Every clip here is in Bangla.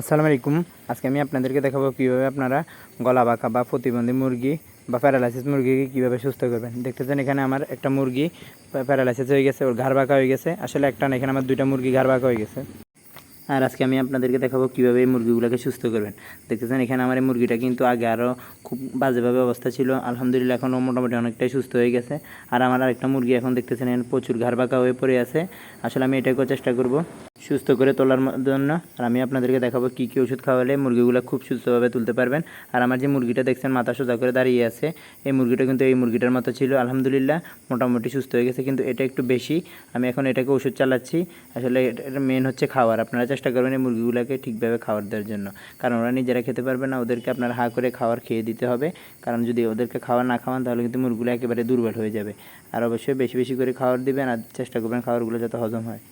আসসালামু আলাইকুম। আজকে আমি আপনাদেরকে দেখাবো কীভাবে আপনারা গলা বাঁকা বা প্রতিবন্ধী মুরগি বা প্যারালাইসিস মুরগিকে কীভাবে সুস্থ করবেন। দেখতেছেন এখানে আমার একটা মুরগি প্যারালাইসিস হয়ে গেছে, ওর ঘাড় বাঁকা হয়ে গেছে। আসলে একটা না, এখানে আমার দুইটা মুরগি ঘাড় বাঁকা হয়ে গেছে। আর আজকে আমি আপনাদেরকে দেখাবো কীভাবে এই মুরগিগুলোকে সুস্থ করবেন। দেখতেছেন এখানে আমার এই মুরগিটা কিন্তু আগে আরও খুব বাজেভাবে অবস্থা ছিল। আলহামদুলিল্লাহ এখন মোটামুটি অনেকটাই সুস্থ হয়ে গেছে। আর আমার আরেকটা মুরগি এখন দেখতেছেন প্রচুর ঘাড় বাঁকা হয়ে পড়ে আছে। আসলে আমি এটাকেও চেষ্টা করব। সুস্থ করে তোলার জন্য। আর আমি আপনাদেরকে দেখাবো কী কী ওষুধ খাওয়ালে মুরগিগুলো খুব সুস্থভাবে তুলতে পারবেন। আর আমার যে মুরগিটা দেখছেন, মাথা সোজা করে দাঁড়িয়ে আছে, এই মুরগিটা কিন্তু এই মুরগিটার মতো ছিল। আলহামদুলিল্লাহ, মোটামুটি সুস্থ হয়ে গেছে, কিন্তু এটা একটু বেশি। আমি এখন এটাকে ওষুধ চালাচ্ছি। আসলে এটা মেন হচ্ছে খাওয়ার। আপনারা চেষ্টা করবেন এই মুরগিগুলোকে ঠিকভাবে খাবার দেওয়ার জন্য। কারণ ওরা নিজেরা খেতে পারবে না, ওদেরকে আপনার হা করে খাবার খেয়ে দিতে হবে। কারণ যদি ওদেরকে খাবার না খাওয়ান, তাহলে কিন্তু মুরগিগুলো একেবারে দুর্বল হয়ে যাবে। আর অবশ্যই বেশি বেশি করে খাবার দিবেন, আর চেষ্টা করবেন খাওয়ারগুলো যাতে হজম হয়।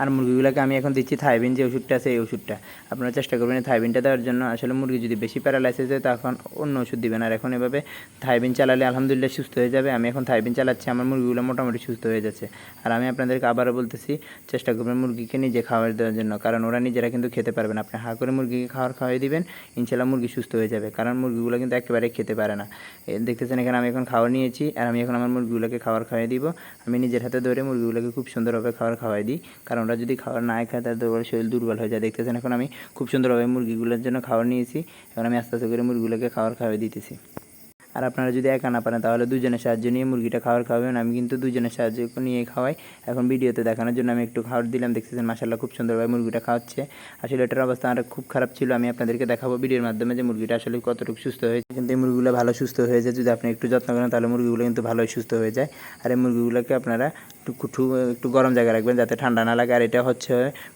আর মুরগিগুলোকে আমি এখন দিচ্ছি থাইবিন যে ওষুধটা আছে এই ওষুধটা। আপনারা চেষ্টা করবেন থাইবিনটা দেওয়ার জন্য। আসলে মুরগি যদি বেশি প্যারালাইসিস হয় তখন অন্য ওষুধ দিবেন। আর এখন এভাবে থাইবিন চালালে আলহামদুলিল্লাহ সুস্থ হয়ে যাবে। আমি এখন থাইবিন চালাচ্ছি, আমার মুরগিগুলো মোটামুটি সুস্থ হয়ে যাচ্ছে। আর আমি আপনাদেরকে আবারও বলতেছি, চেষ্টা করবেন মুরগিকে নিজে খাবার দেওয়ার জন্য। কারণ ওরা নিজেরা কিন্তু খেতে পারবে না। আপনি হা করে মুরগিকে খাবার খাওয়াই দিবেন ইনশাল্লাহ মুরগি সুস্থ হয়ে যাবে। কারণ মুরগিগুলো কিন্তু একেবারে খেতে পারে না। দেখতেছেন এখানে আমি এখন খাওয়া নিয়েছি, আর আমি এখন আমার মুরগিগুলোকে খাবার খাওয়াই দিব। আমি নিজের হাতে ধরে মুরগিগুলোকে খুব সুন্দরভাবে খাবার খাওয়াই দিই। কারণ ওরা যদি খাবার না খাই, তাহলে দুর্বল শরীর দুর্বল হয়ে যায়। দেখতেছেন, এখন আমি খুব সুন্দরভাবে মুরগিগুলোর জন্য খাবার নিয়েছি। এখন আমি আস্তে আস্তে করে মুরগিগুলোকে খাবার খাওয়াই দিতেছি। আর আপনারা যদি একা না পারেন, তাহলে দুজনের সাহায্য নিয়ে মুরগিটা খাবার খাওয়াবেন। আমি কিন্তু দুজনের সাহায্য নিয়ে খাওয়াই। এখন ভিডিওতে দেখানোর জন্য আমি একটু খাবার দিলাম। দেখতেছেন মাসাল্লাহ খুব সুন্দরভাবে মুরগিটা খাওয়াচ্ছে। আসলে এটার অবস্থা আমার খুব খারাপ ছিল। আমি আপনাদেরকে দেখাবো ভিডিওর মাধ্যমে যে মুরগিটা আসলে কতটুকু সুস্থ হয়েছে। কিন্তু এই মুরগিগুলো ভালো সুস্থ হয়ে যায় যদি আপনি একটু যত্ন করেন, তাহলে মুরগিগুলো কিন্তু ভালোই সুস্থ হয়ে যায়। আর এই মুরগিগুলোকে আপনারা একটু একটু গরম জায়গায় রাখবেন যাতে ঠান্ডা না লাগে। আর এটা হচ্ছে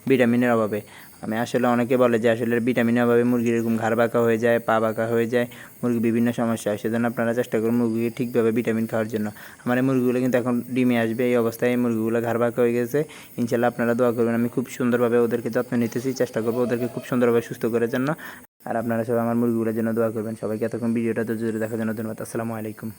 ভিটামিনের অভাবে। আমি আসলে অনেকে বলে যে আসলে ভিটামিনের অভাবে মুরগির এরকম ঘাড় বাঁকা হয়ে যায়, পা বাঁকা হয়ে যায়, মুরগি বিভিন্ন সমস্যা হয়, সেজন্য আপনারা চেষ্টা করুন মুরগিকে ঠিকভাবে ভিটামিন খাওয়ার জন্য। আমার এই মুরগিগুলো কিন্তু এখন ডিমে আসবে, এই অবস্থায় এই মুরগিগুলো ঘাড় বাঁকা হয়ে গেছে। ইনশাল্লাহ আপনারা দোয়া করবেন, আমি খুব সুন্দরভাবে ওদেরকে যত্ন নিতেছি, চেষ্টা করব ওদেরকে খুব সুন্দরভাবে সুস্থ করার জন্য। আর আপনারা সবাই আমার মুরগিগুলোর জন্য দোয়া করবেন। সবাইকে এতক্ষণ ভিডিওটা তো জুড়ে দেখার জন্য ধন্যবাদ। আসসালামু আলাইকুম।